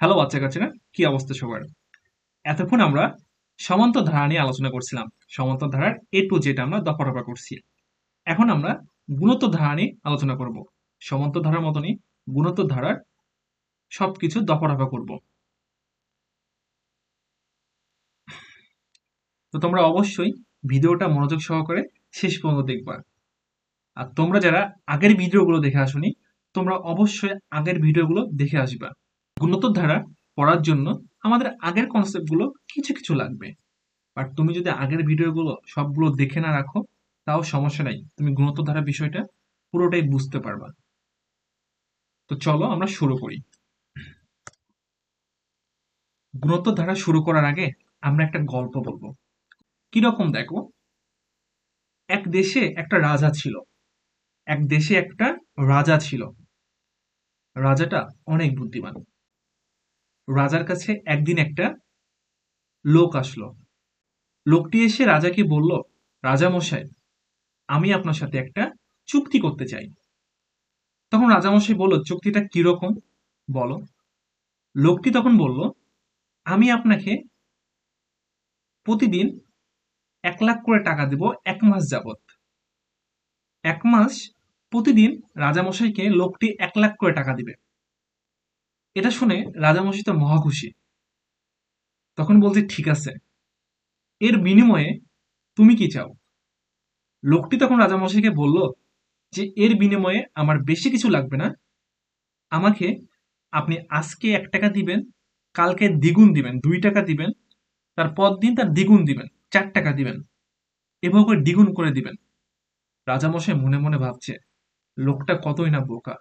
Hello বাচ্চা কাচ্চারা, কি অবস্থা সবার? এতক্ষণ আমরা সমান্তর ধারা নিয়ে আলোচনা করছিলাম। সমান্তর ধারার এ টু জেড আমরা দফা রফা করছি। এখন আমরা গুণোত্তর ধারা নিয়ে আলোচনা করব। সমান্তর ধারার মতনই গুণোত্তর ধারার সবকিছু দফা রফা করব। তো তোমরা অবশ্যই ভিডিওটা মনোযোগ সহকারে শেষ পর্যন্ত দেখবা। আর তোমরা যারা আগের ভিডিওগুলো দেখে আসনি, তোমরা অবশ্যই আগের ভিডিওগুলো দেখে আসবা। গুণোত্তর ধারা পড়ার জন্য আমাদের আগের কনসেপ্টগুলো কিছু কিছু লাগবে। বাট তুমি যদি আগের ভিডিওগুলো সবগুলো দেখে না রাখো, তাও সমস্যা নাই। তুমি গুণোত্তর ধারা বিষয়টা পুরোটাই বুঝতে পারবা। তো চলো আমরা শুরু করি। গুণোত্তর ধারা শুরু করার আগে আমরা একটা গল্প বলব। কীরকম দেখো? এক দেশে একটা রাজা ছিল। এক দেশে একটা রাজা ছিল। রাজাটা অনেক বুদ্ধিমান। রাজার কাছে একদিন একটা লোক আসলো। লোকটি এসে রাজাকে বলল, রাজা মশাই, আমি আপনার সাথে একটা চুক্তি করতে চাই। তখন রাজামশাই বলল, চুক্তিটা কীরকম বলো। লোকটি তখন বলল, আমি আপনাকে প্রতিদিন এক লাখ করে টাকা দেব এক মাস যাবত এক মাস প্রতিদিন রাজামশাইকে লোকটি এক লাখ করে টাকা দিবে। এটা শুনে রাজামশাই তো মহা খুশি। তখন বলছে, ঠিক আছে। এর বিনিময়ে তুমি কি চাও? লোকটি তখন রাজামশাইকে বলল যে, এর বিনিময়ে আমার বেশি কিছু লাগবে না। আমাকে আপনি আজকে এক টাকা দিবেন, কালকে দ্বিগুণ দিবেন, দুই টাকা দিবেন, তার দিন তার দ্বিগুণ দিবেন, চার টাকা দিবেন, এভাবে দ্বিগুণ করে দিবেন। রাজামশাই মনে মনে ভাবছে, লোকটা কতই না বোকা।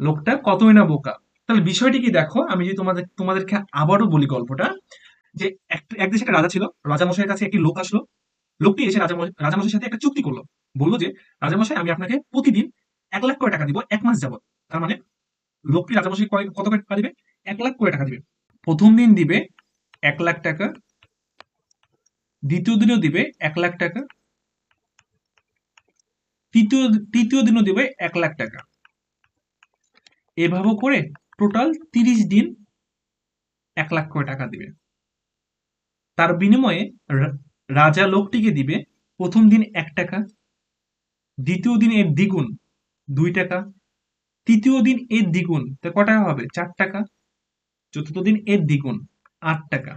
লোকটা কতই না বোকা। তাহলে বিষয়টি কি দেখো, আমি যদি তোমাদের, তোমাদেরকে আবারও বলি গল্পটা, যে এক- দেশে একটা রাজা ছিল, রাজামশাইয়ের কাছে একটি লোক আসলো। লোকটি এসে রাজামশাই রাজামশাইয়ের সাথে একটা চুক্তি করল। বলল যে, রাজামশাই, আমি আপনাকে প্রতিদিন এক লাখ করে টাকা দিব, এক মাস যাবত তার মানে লোকটি রাজামশাই কত করে টাকা দিবে? এক লাখ করে টাকা দিবে। প্রথম দিন দিবে এক লাখ টাকা, দ্বিতীয় দিনও দিবে এক লাখ টাকা, তৃতীয় তৃতীয় দিনও দিবে এক লাখ টাকা। এভাবে করে টোটাল তিরিশ দিন এক লাখ করে টাকা দিবে। তার বিনিময়ে রাজা লোকটিকে দিবে প্রথম দিন এক টাকা, দ্বিতীয় দিন এর দ্বিগুণ দুই টাকা, তৃতীয় দিন এর দ্বিগুণ তা ক টাকা হবে? চার টাকা, চতুর্থ দিন এর দ্বিগুণ আট টাকা,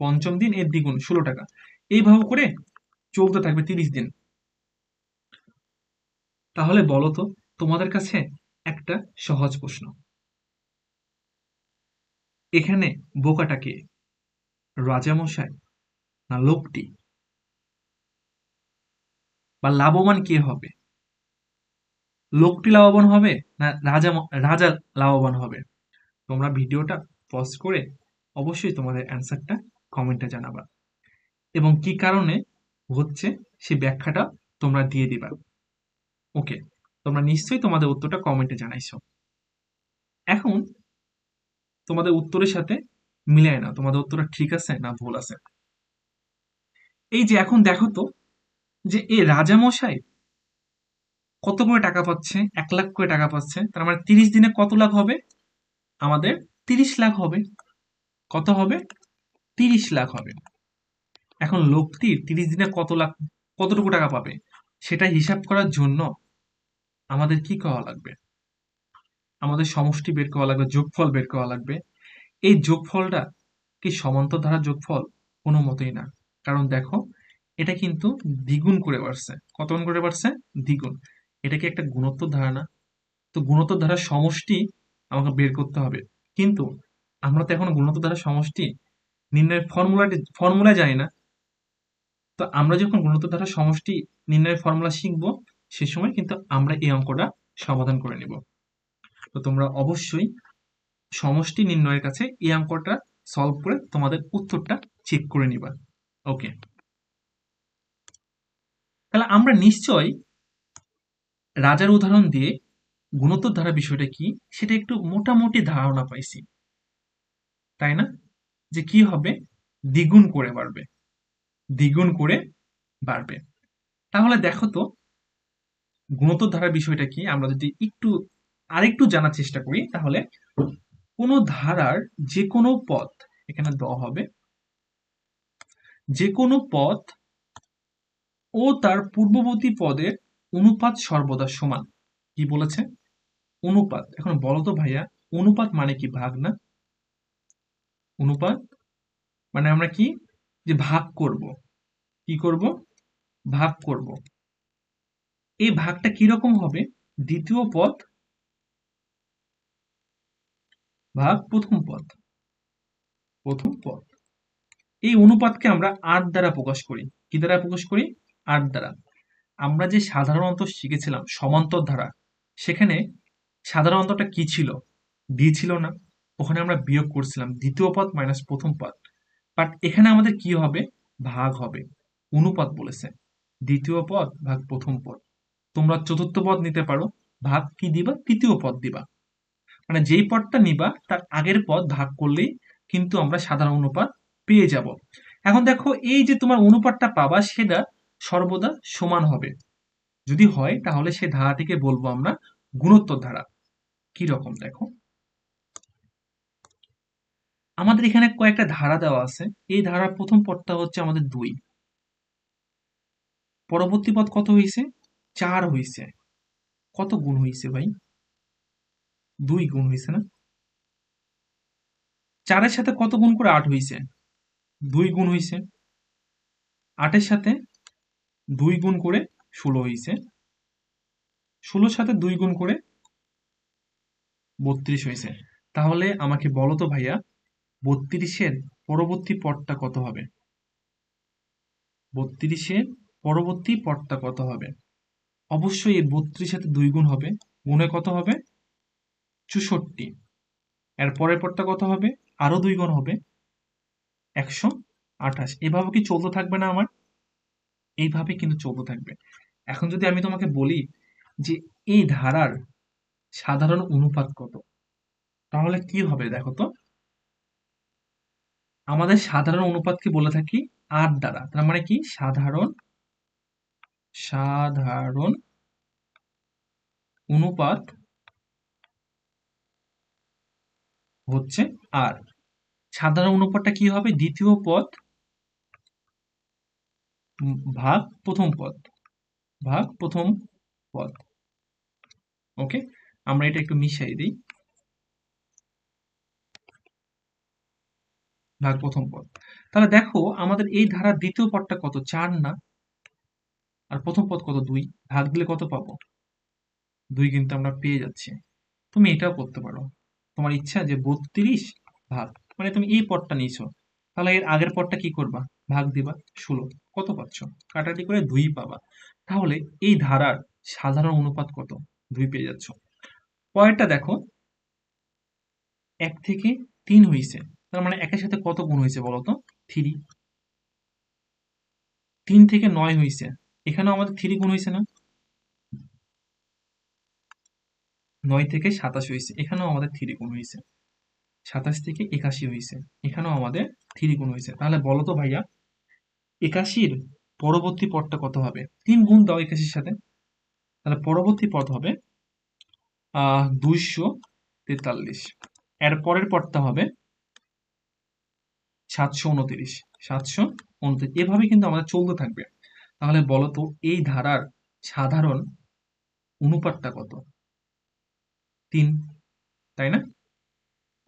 পঞ্চম দিন এর দ্বিগুণ ষোলো টাকা। এইভাবে করে চলতে থাকবে তিরিশ দিন। তাহলে বলো তো, তোমাদের কাছে একটা সহজ প্রশ্ন। এখানে বোকাটা কে রাজামশাই না লোকটি বা লাভবান কে হবে? লোকটি লাভবান হবে না রাজা রাজা লাভবান হবে? তোমরা ভিডিওটা পজ করে অবশ্যই তোমাদের অ্যান্সারটা কমেন্টে জানাবা। এবং কি কারণে হচ্ছে সে ব্যাখ্যাটা তোমরা দিয়ে দিবা? ওকে তোমরা নিশ্চয়ই তোমাদের উত্তরটা কমেন্টে জানাইছো। এখন তোমাদের উত্তরের সাথে মিলায় না তোমাদের উত্তরটা ঠিক আছে না ভুল আছে। এই যে এখন দেখো তো, যে এই রাজামশাই কত করে টাকা পাচ্ছে? এক লাখ করে টাকা পাচ্ছে। তার মানে তিরিশ দিনে কত লাখ হবে? আমাদের তিরিশ লাখ হবে। কত হবে? তিরিশ লাখ হবে। এখন লোকটির তিরিশ দিনে কত লাখ, কতটুকু টাকা পাবে? সেটা হিসাব করার জন্য আমাদের কি করা লাগবে? আমাদের সমষ্টি বের করা লাগবে, যোগফল বের করা লাগবে। এই যোগফলটা কি সমান্তর ধারা যোগফল? কোনো মতেই না। কারণ দেখো, এটা কিন্তু দ্বিগুণ করে বাড়ছে। কত গুণ করে বাড়ছে? দ্বিগুণ। এটা কি একটা গুণোত্তর ধারা না? তো গুণোত্তর ধারার সমষ্টি আমাকে বের করতে হবে। কিন্তু আমরা তো এখন গুণোত্তর ধারার সমষ্টি নির্ণয়ের ফর্মুলাটি ফর্মুলা জানি না। তো আমরা যখন গুণোত্তর ধারার সমষ্টি নির্ণয়ের ফর্মুলা শিখব সে সময় কিন্তু আমরা এই অঙ্কটা সমাধান করে নিব। তো তোমরা অবশ্যই সমষ্টি নির্ণয়ের কাছে এই অঙ্কটা সলভ করে তোমাদের উত্তরটা চেক করে নিবা। ওকে তাহলে আমরা নিশ্চয়ই রাজার উদাহরণ দিয়ে গুণোত্তর ধারা বিষয়টা কি সেটা একটু মোটামুটি ধারণা পাইছি। তাই না? যে কি হবে? দ্বিগুণ করে বাড়বে। দ্বিগুণ করে বাড়বে। তাহলে দেখো তো গুণোত্তর ধারা বিষয়টা কি? আমরা যদি একটু, আরেকটু জানার চেষ্টা করি, তাহলে কোনো ধারার যে কোনো পথ এখানে দ হবে। যে কোনো পথ ও তার পূর্ববর্তী পদের অনুপাত সর্বদা সমান। কি বলেছে? অনুপাত। এখন বলো তো ভাইয়া, অনুপাত মানে কি? ভাগ না? অনুপাত মানে আমরা কি? যে ভাগ করব। কি করব? ভাগ করব। এই ভাগটা কীরকম হবে? দ্বিতীয় পদ, ভাগ প্রথম পদ প্রথম পদ। এই অনুপাতকে আমরা আট দ্বারা প্রকাশ করি। কি দ্বারা প্রকাশ করি? আট দ্বারা। আমরা যে সাধারণত শিখেছিলাম, সমান্তর ধারা, সেখানে সাধারণতটা কি ছিল? দিয়েছিল না। ওখানে আমরা বিয়োগ করছিলাম। দ্বিতীয় পদ মাইনাস প্রথম পদ। বাট এখানে আমাদের কি হবে? ভাগ হবে। অনুপাত বলেছে। দ্বিতীয় পদ, ভাগ প্রথম পদ। তোমরা চতুর্থ পদ নিতে পারো, ভাগ কি দিবা? তৃতীয় পদ দিবা। মানে যেই পদটা নিবা, তার আগের পদ ভাগ করলেই কিন্তু আমরা সাধারণ অনুপাত পেয়ে যাব। এখন দেখো, এই যে তোমার অনুপাতটা পাবা, সেটা সর্বদা সমান হবে। যদি হয়, তাহলে সে ধারাটিকে বলব আমরা গুণোত্তর ধারা। কি রকম দেখো? আমাদের এখানে কয়েকটা ধারা দেওয়া আছে। এই ধারার প্রথম পদটা হচ্ছে আমাদের দুই। পরবর্তী পদ কত হয়েছে? চার হয়েছে কত গুণ হয়েছে ভাই? দুই গুণ হয়েছে না? চারের সাথে কত গুণ করে আট হয়েছে দুই গুণ হয়েছে আটের সাথে দুই গুণ করে ষোলো হয়েছে ষোলোর সাথে দুই গুণ করে বত্রিশ হয়েছে তাহলে আমাকে বলো তো ভাইয়া, বত্রিশের পরবর্তী পদটা কত হবে? বত্রিশের পরবর্তী পদটা কত হবে? অবশ্যই এই বত্রিশ সাথে দুই গুণ হবে। গুণে কত হবে? চৌষট্টি। এর পরের পদটা কত হবে? আরও দুই গুণ হবে। একশো আঠাশ। এভাবে কি চলতে থাকবে না আমার? এইভাবে কিন্তু চলতে থাকবে। এখন যদি আমি তোমাকে বলি যে এই ধারার সাধারণ অনুপাত কত, তাহলে কি হবে দেখো তো? আমাদের সাধারণ অনুপাতকে বলে থাকি আট দ্বারা। তার মানে কি? সাধারণ সাধারণ অনুপাত হচ্ছে আর সাধারণ অনুপাতটা কি হবে? দ্বিতীয় পদ ভাগ প্রথম পদ, ভাগ প্রথম পদ। ওকে আমরা এটা একটু মিশাই দিই। ভাগ প্রথম পদ। তাহলে দেখো, আমাদের এই ধারার দ্বিতীয় পদটা কত? চার না। আর প্রথম পদ কত? দুই। ভাগ দিলে কত পাবো? দুই কিন্তু আমরা পেয়ে যাচ্ছি। তুমি এটাও করতে পারো। তোমার ইচ্ছা যে বত্রিশ ভাগ মানে তুমি এই পদটা নিয়েছো। তাহলে এর আগের পদটা কি করবা? ভাগ দিবা ষোলো। কত পাচ্ছ? কাটাটি করে দুই পাবা। তাহলে এই ধারার সাধারণ অনুপাত কত? দুই পেয়ে যাচ্ছ। পরেরটা দেখো। এক থেকে তিন হয়েছে তার মানে একের সাথে কত গুণ হয়েছে বলতো? থ্রি। তিন থেকে নয় হয়েছে এখানেও আমাদের থ্রি গুণ হয়েছে না? নয় থেকে সাতাশ হয়েছে এখানেও আমাদের থ্রি গুণ হয়েছে সাতাশ থেকে একাশি হয়েছে এখানেও আমাদের থ্রি গুণ হয়েছে তাহলে বলো তো ভাইয়া, একাশির পরবর্তী পদটা কত হবে? তিন গুণ দাও একাশির সাথে। তাহলে পরবর্তী পদ হবে দুইশো তেতাল্লিশ। এর পরের পদটা হবে সাতশো উনত্রিশ। সাতশো উনত্রিশ। এভাবে কিন্তু আমাদের চলতে থাকবে। তাহলে বলতো এই ধারার সাধারণ অনুপাতটা কত? তিন, তাই না?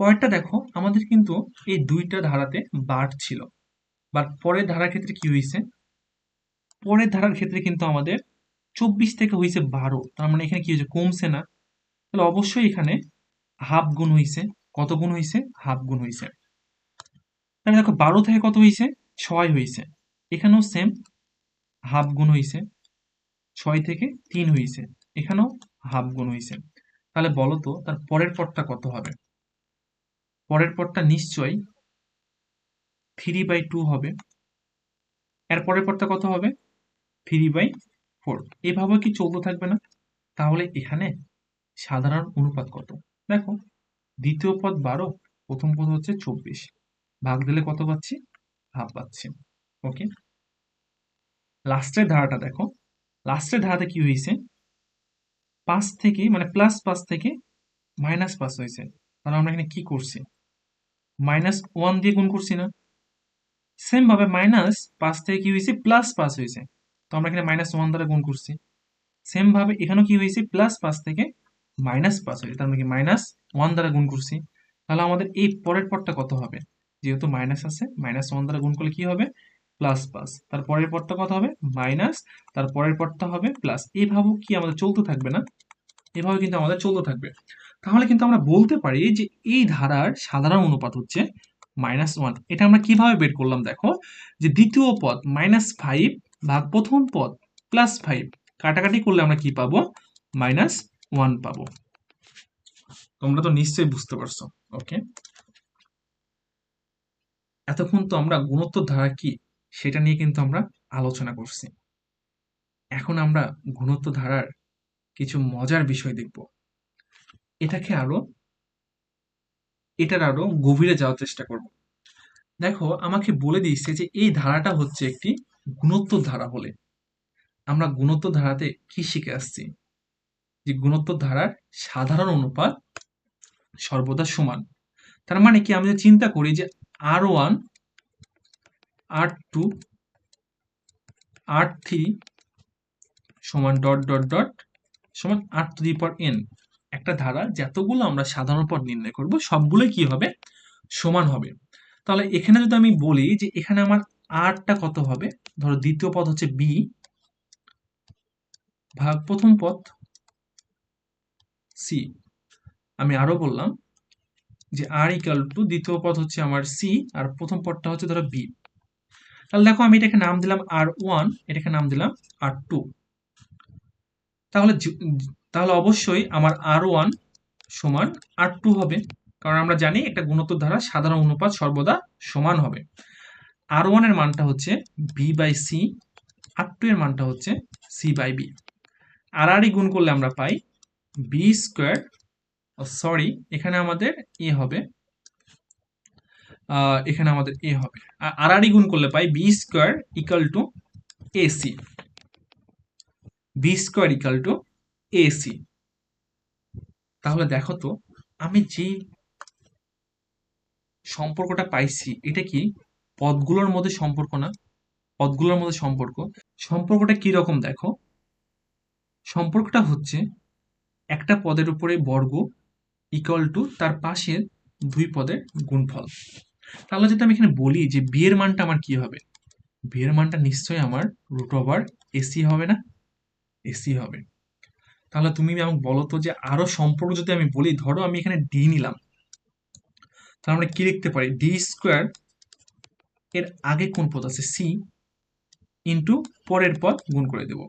পরেরটা দেখো, আমাদের কিন্তু এই দুইটা ধারাতে বার ছিল। বাট পরের ধারার ক্ষেত্রে কি হয়েছে পরের ধারার ক্ষেত্রে কিন্তু আমাদের চব্বিশ থেকে হয়েছে বারো। তার মানে এখানে কি হয়েছে কমছে না। তাহলে অবশ্যই এখানে হাফ গুণ হয়েছে কত গুণ হয়েছে হাফ গুণ হয়েছে তাহলে দেখো, বারো থেকে কত হয়েছে ছয় হয়েছে এখানেও সেম হাফ গুণ হয়েছে ছয় থেকে তিন হয়েছে এখানেও হাফ গুণ হয়েছে তাহলে বলো তো, তার পরের পদটা কত হবে? পরের পদটা নিশ্চয়ই থ্রি বাই টু হবে। এর পরের পদটা কত হবে? থ্রি বাই ফোর এভাবে কি চলতে থাকবে না? তাহলে এখানে সাধারণ অনুপাত কত? দেখো, দ্বিতীয় পদ বারো, প্রথম পদ হচ্ছে চব্বিশ। ভাগ দিলে কত পাচ্ছি? হাফ পাচ্ছি। ওকে? লাস্টের ধারাটা দেখো। লাস্টের ধারাতে কি হয়েছে? পাঁচ থেকে মানে প্লাস পাঁচ থেকে মাইনাস পাঁচ হয়েছে। তাহলে আমরা এখানে কি করছি? মাইনাস ওয়ান দিয়ে গুণ করছি না। সেম ভাবে মাইনাস পাঁচ থেকে কি হয়েছে? প্লাস পাঁচ হয়েছে। তো আমরা এখানে মাইনাস ওয়ান দ্বারা গুণ করছি। সেম ভাবে এখানেও কি হয়েছে? প্লাস পাঁচ থেকে মাইনাস পাঁচ হয়েছে। তার মানে কি মাইনাস ওয়ান দ্বারা গুণ করছি। তাহলে আমাদের এই পরের পরটা কত হবে? যেহেতু মাইনাস আছে মাইনাস ওয়ান দ্বারা গুণ করলে কি হবে? প্লাস পাঁচ তার পরের পরটা কত হবে? মাইনাস তার পরের পরটা হবে প্লাস এইভাবে কি আমাদের চলতে থাকবে না? এভাবে কিন্তু আমাদের চলতে থাকবে। তাহলে কিন্তু আমরা বলতে পারি যে এই ধারার সাধারণ অনুপাত হচ্ছে মাইনাস ওয়ান এটা আমরা কীভাবে বের করলাম দেখো? যে দ্বিতীয় পদ মাইনাস ফাইভ ভাগ প্রথম পদ প্লাস ফাইভ কাটাকাটি করলে আমরা কি পাবো? মাইনাস ওয়ান পাবো। তোমরা তো নিশ্চয়ই বুঝতে পারছ। ওকে এতক্ষণ তো আমরা গুণোত্তর ধারা কি? সেটা নিয়ে কিন্তু আমরা আলোচনা করছি। এখন আমরা গুণোত্তর ধারার কিছু মজার বিষয় দেখব। এটাকে আরও, এটার আরও গভীরে যাওয়ার চেষ্টা করব। দেখো, আমাকে বলে দিয়েছে যে এই ধারাটা হচ্ছে একটি গুণত্ব ধারা হলে আমরা গুণত্ব ধারাতে কি শিখে আসছি? যে গুণত্ব ধারার সাধারণ অনুপাত সর্বদা সমান। তার মানে কি আমরা চিন্তা করি যে r one r two r three সমান ডট ডট ডট সমান আর টু দি পর এন একটা ধারা যতগুলো আমরা সাধারণ পদ নির্ণয় করব, সবগুলোই কি হবে? সমান হবে। তাহলে এখানে যদি আমি বলি যে এখানে আমার আরটা কত হবে? ধরো দ্বিতীয় পদ হচ্ছে বি ভাগ প্রথম পদ সি আমি আরও বললাম যে আর ইকাল টু দ্বিতীয় পদ হচ্ছে আমার সি আর প্রথম পদটা হচ্ছে ধরো বি তাহলে দেখো আমি এটাকে নাম দিলাম আর ওয়ান এটাকে নাম দিলাম আর টু তাহলে তাহলে অবশ্যই আমার আর ওয়ান সমান আর টু হবে। কারণ আমরা জানি একটা গুণোত্তর ধারা সাধারণ অনুপাত সর্বদা সমান হবে। আর ওয়ানের মানটা হচ্ছে b by c r two এর মানটা হচ্ছে সি বাই বি আর আর গুণ করলে আমরা পাই বি স্কোয়ার সরি এখানে আমাদের এ হবে। এখানে আমাদের এ হবে। আর আর গুণ করলে পাই b square equal to AC b square equal to AC তাহলে দেখো তো, আমি যে সম্পর্কটা পাইছি, এটা কি পদগুলোর মধ্যে সম্পর্ক না? পদগুলোর মধ্যে সম্পর্ক। সম্পর্কটা কি রকম দেখো? সম্পর্কটা হচ্ছে একটা পদের উপরে বর্গ ইকুয়াল টু তার পাশের দুই পদের গুণফল। তাহলে যদি আমি এখানে বলি যে বিয়ের মানটা আমার কি হবে? বিয়ের মানটা নিশ্চয়ই আমার রুট ওভার এসি হবে না? এসি হবে। তাহলে তুমি আমাকে বলো তো যে আরও সম্পর্ক যদি আমি বলি, ধরো আমি এখানে ডি নিলাম। তাহলে আমরা কি লিখতে পারি? ডি স্কোয়ার এর আগে কোন পদ আছে? সি ইন্টু পরের পদ গুণ করে দেব।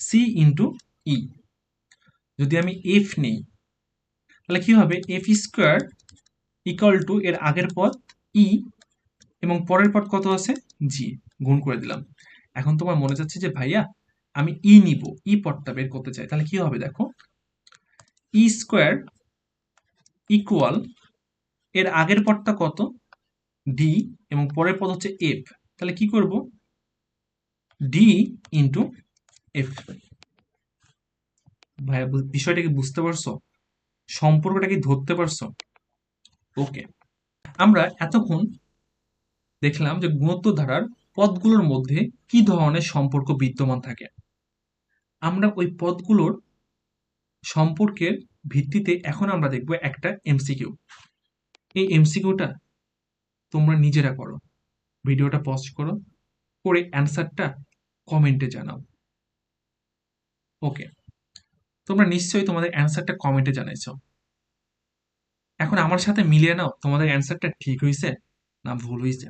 সি ইন্টু ই যদি আমি এফ নেই, তাহলে কি হবে? এফ স্কোয়ার ইকুয়াল টু এর আগের পদ ই এবং পরের পদ কত আছে? জি, গুণ করে দিলাম। এখন তোমার মনে যাচ্ছে যে, ভাইয়া, আমি ই নিব, ই পদটা বের করতে চাই, তাহলে কি হবে দেখো? ই স্কোয়ার ইকুয়াল এর আগের পদটা কত? ডি এবং পরের পদ হচ্ছে এফ তাহলে কি করব? ডি ইন্টু এফ ভাইয়া বিষয়টা কি বুঝতে পারছ? সম্পর্কটা কি ধরতে পারছ? ওকে আমরা এতক্ষণ দেখলাম যে গুণোত্তর ধারার পদগুলোর মধ্যে কি ধরনের সম্পর্ক বিদ্যমান থাকে। আমরা ওই পদগুলোর সম্পর্কের ভিত্তিতে এখন আমরা দেখব একটা এমসিকিউ এই এমসিকিউটা তোমরা নিজেরা করো। ভিডিওটা পজ করো, করে অ্যান্সারটা কমেন্টে জানাও। ওকে তোমরা নিশ্চয়ই তোমাদের অ্যান্সারটা কমেন্টে জানাইছো। এখন আমার সাথে মিলিয়ে নাও, তোমাদের অ্যান্সারটা ঠিক হয়েছে না ভুল হয়েছে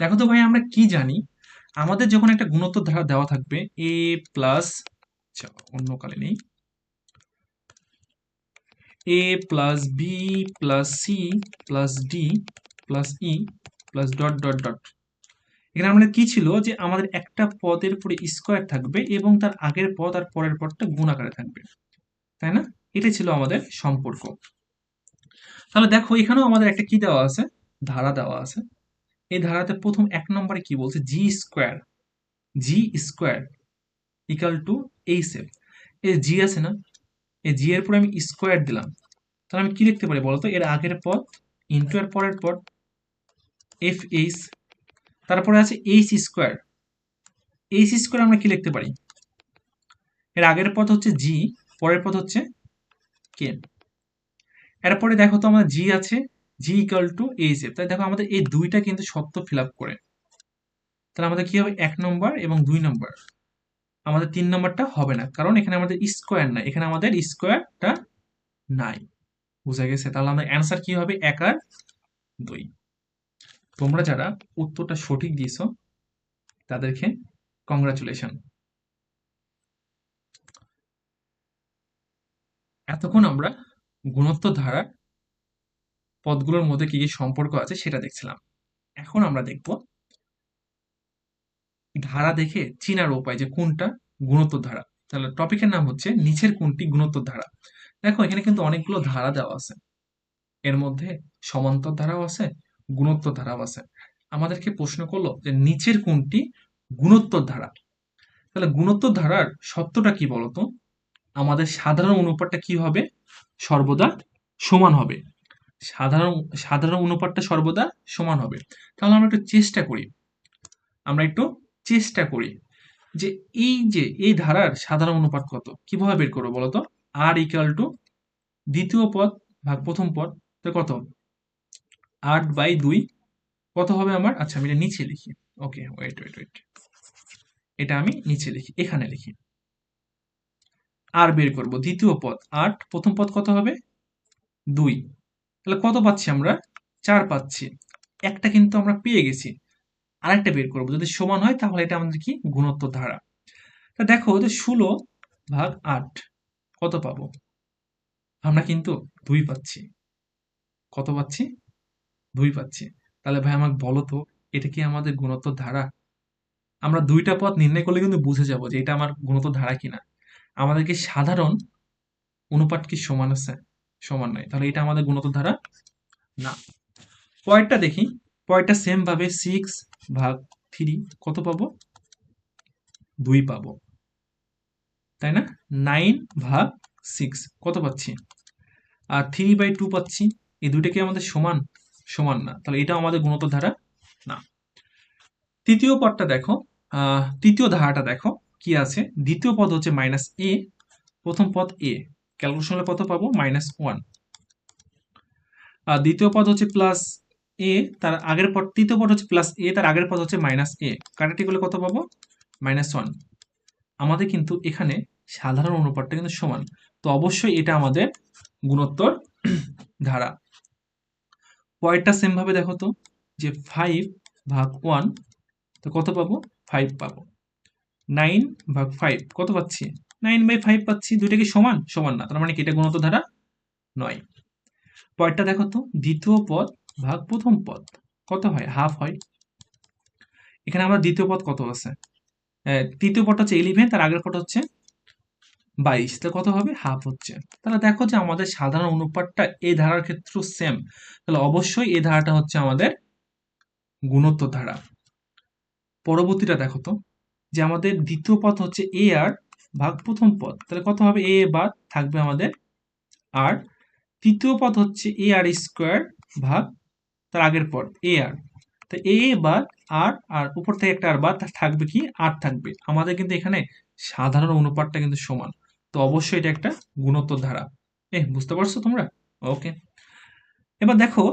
দেখো তো ভাই, আমরা কি জানি? আমাদের যখন একটা গুণোত্তর ধারা দেওয়া থাকবে এ প্লাস অন্য কালে নেই। A plus b plus c plus d plus e plus dot dot dot এখানে আমাদের কি ছিল? যে আমাদের একটা পদের উপরে স্কোয়ার থাকবে এবং তার আগের পদ আর পরের পদটা গুণ আকারে থাকবে। তাই না? এটা ছিল আমাদের সম্পর্ক। তাহলে দেখো, এখানেও আমাদের একটা কি দেওয়া আছে? ধারা দেওয়া আছে। এই ধারাতে প্রথম এক নম্বরে কি বলছে? G square g square equal to এই সেপ এই জি আছে না, এই জি এর পরে আমি স্কোয়ার দিলাম। তাহলে আমি কি লিখতে পারি বলতো? এর আগের পদ ইন্টু এর পরের পদ এফ এইচ তারপরে আছে এইচ স্কোয়ার এইচ স্কোয়ার আমরা কি লিখতে পারি? এর আগের পদ হচ্ছে জি পরের পদ হচ্ছে কে এরপরে দেখো তো আমাদের জি আছে g equal to h f তাই দেখো আমাদের এই দুইটা কিন্তু সত্য ফিল আপ করে। তাহলে আমাদের কি হবে? এক নম্বর এবং দুই নম্বর আমাদের তিন নম্বরটা হবে না, কারণ এখানে আমাদের স্কোয়ার নাই, এখানে আমাদের স্কোয়ারটা নাই। বুঝা গেছে? তাহলে আমাদের অ্যান্সার কি হবে? এক আর দুই। তোমরা যারা উত্তরটা সঠিক দিয়েছ, তাদেরকে কংগ্রাচুলেশন এতক্ষণ আমরা গুণোত্তর ধারার পদগুলোর মধ্যে কি কি সম্পর্ক আছে সেটা দেখছিলাম। এখন আমরা দেখব ধারা দেখে চিনার উপায় যে কোনটা গুণোত্তর ধারা তাহলে টপিকের নাম হচ্ছে নিচের কোনটি গুণোত্তর ধারা দেখো, এখানে কিন্তু অনেকগুলো ধারা দেওয়া আছে। এর মধ্যে সমান্তর ধারাও আছে গুণোত্তর ধারাও আছে। আমাদেরকে প্রশ্ন করল যে নিচের কোনটি গুণোত্তর ধারা তাহলে গুণোত্তর ধারার সত্যটা কি বলতো? আমাদের সাধারণ অনুপাতটা কি হবে? সর্বদা সমান হবে। সাধারণ সাধারণ অনুপাতটা সর্বদা সমান হবে। তাহলে আমরা একটু চেষ্টা করি। আমরা একটু চেষ্টা করি যে এই যে, এই ধারার সাধারণ অনুপাত কত? কীভাবে বের করব বলতো? আর ইকুয়াল টু দ্বিতীয় পদ ভাগ প্রথম পদ, তো কত? আট বাই দুই কত হবে আমার? আচ্ছা আমি এটা নিচে লিখি। ওকে ওয়েট ওয়েট ওয়েট এটা আমি নিচে লিখি, এখানে লিখি। আর বের করব। দ্বিতীয় পদ, আট। প্রথম পদ কত হবে? দুই। তাহলে কত পাচ্ছি আমরা? চার পাচ্ছি। একটা কিন্তু আমরা পেয়ে গেছি। আরেকটা বের করব। যদি সমান হয়, তাহলে এটা আমাদের কি? গুণোত্তর ধারা। তা দেখো যে ষোলো ভাগ আট, কত পাবো? আমরা কিন্তু দুই পাচ্ছি। কত পাচ্ছি? দুই পাচ্ছি। তাহলে ভাই আমাকে বলো তো, এটা কি আমাদের গুণোত্তর ধারা? আমরা দুইটা পথ নির্ণয় করলে কিন্তু বুঝে যাব যে এটা আমার গুণোত্তর ধারা কিনা। আমাদেরকে সাধারণ অনুপাত কি সমান আছে? সমান নয়। তাহলে এটা আমাদের গুণত ধারা না। পয়েন্টটা দেখি। পয়েন্টটা সেম ভাবে সিক্স ভাগ থ্রি কত পাবো? দুই পাবো। তাই না? নাইন ভাগ সিক্স কত পাচ্ছি? আর থ্রি বাই টু পাচ্ছি। এই দুইটা কি আমাদের সমান? সমান না। তাহলে এটা আমাদের গুণত ধারা না। তৃতীয় পদটা দেখো। তৃতীয় ধারাটা দেখো। কি আছে? দ্বিতীয় পদ হচ্ছে মাইনাস এ প্রথম পদ এ ক্যালকুলেশন হলে কত পাবো? মাইনাস ওয়ান আর দ্বিতীয় পদ হচ্ছে প্লাস এ তার আগের পদ, তৃতীয় পদ হচ্ছে প্লাস এ তার আগের পদ হচ্ছে মাইনাস এ কাটাটি করলে কত পাবো? মাইনাস ওয়ান আমাদের কিন্তু এখানে সাধারণ অনুপাতটা কিন্তু সমান। তো অবশ্যই এটা আমাদের গুণোত্তর ধারা। পয়েন্টটা সেম ভাবে দেখো তো, যে ফাইভ ভাগ ওয়ান তো কত পাবো? ফাইভ পাবো। নাইন ভাগ ফাইভ কত পাচ্ছি? নাইন বাই ফাইভ পাচ্ছি, দুইটা কি সমান? সমান না, তার মানে কি এটা গুণত ধারা নয়। পয়েন্টটা দেখো তো, দ্বিতীয় পদ ভাগ প্রথম পদ, কত হয়? হাফ হয়। এখানে আমরা দ্বিতীয় পদ কত আছে? তৃতীয় পদটা হচ্ছে ইলেভেন তার আগের পদ হচ্ছে বাইশ তো কত হবে? হাফ হচ্ছে। তাহলে দেখো যে আমাদের সাধারণ অনুপাতটা এই ধারার ক্ষেত্রে সেম তাহলে অবশ্যই এই ধারাটা হচ্ছে আমাদের গুণোত্তর ধারা। পরবর্তীটা দেখো তো। যে আমাদের দ্বিতীয় পদ হচ্ছে এ আর ভাগ প্রথম পদ তাহলে কত হবে? এ বাদ থাকবে আমাদের আর তৃতীয় পদ হচ্ছে এ আর স্কোয়ার ভাগ তার আগের পদ এ আর তো এ বাদ আর আর উপর থেকে একটা আর বাদ থাকবে কি? আর থাকবে। আমাদের কিন্তু এখানে সাধারণ অনুপাতটা কিন্তু সমান। তো অবশ্যই এটা একটা গুণোত্তর ধারা। এ বুঝতে পারছ তোমরা? ওকে এবার দেখো,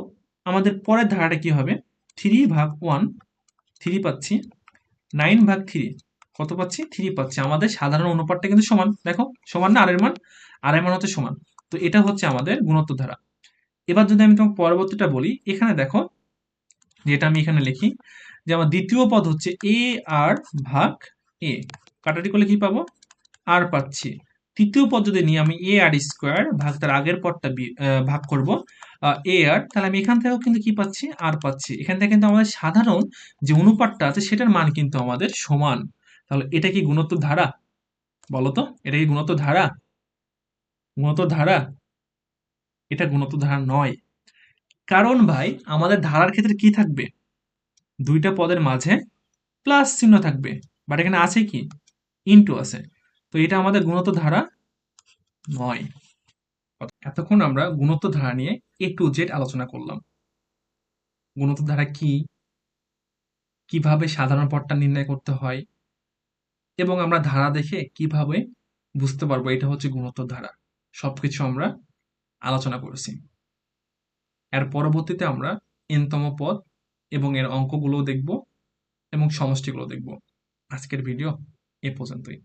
আমাদের পরের ধারাটা কি হবে? থ্রি ভাগ ওয়ান থ্রি পাচ্ছি। নাইন ভাগ থ্রি কত পাচ্ছি? থ্রি পাচ্ছি। আমাদের সাধারণ অনুপাতটা কিন্তু সমান। দেখো, সমান না? আরের মান? আরের মান হচ্ছে সমান। তো এটা হচ্ছে আমাদের গুণোত্তর ধারা এবার যদি আমি তোমাকে পরবর্তীটা বলি, এখানে দেখো, যেটা আমি এখানে লিখি, যে আমার দ্বিতীয় পদ হচ্ছে এ আর ভাগ এ কাটাটি করলে কি পাবো? আর পাচ্ছি। তৃতীয় পদ যদি নিয়ে আমি এ আর স্কোয়ার ভাগ তার আগের পদটা ভাগ করব। এ আর তাহলে আমি এখান থেকেও কিন্তু কি পাচ্ছি? আর পাচ্ছি। এখান থেকে কিন্তু আমাদের সাধারণ যে অনুপাতটা আছে, সেটার মান কিন্তু আমাদের সমান। তাহলে এটা কি গুণোত্তর ধারা? বলতো, এটা কি গুণোত্তর ধারা? গুণোত্তর ধারা? এটা গুণোত্তর ধারা নয়। কারণ ভাই, আমাদের ধারার ক্ষেত্রে কি থাকবে? দুইটা পদের মাঝে প্লাস চিহ্ন থাকবে। বাট এখানে আছে কি? ইনটু আছে। তো এটা আমাদের গুণত ধারা নয়। এতক্ষণ আমরা গুণোত্তর ধারা নিয়ে এ টু জেড আলোচনা করলাম। গুণোত্তর ধারা কি? কীভাবে সাধারণ পদটা নির্ণয় করতে হয়? এবং আমরা ধারা দেখে কীভাবে বুঝতে পারব এটা হচ্ছে গুণোত্তর ধারা। সবকিছু আমরা আলোচনা করেছি। এর পরবর্তীতে আমরা এনতম পদ এবং এর অঙ্কগুলো দেখব এবং সমষ্টিগুলো দেখব। আজকের ভিডিও এ পর্যন্তই।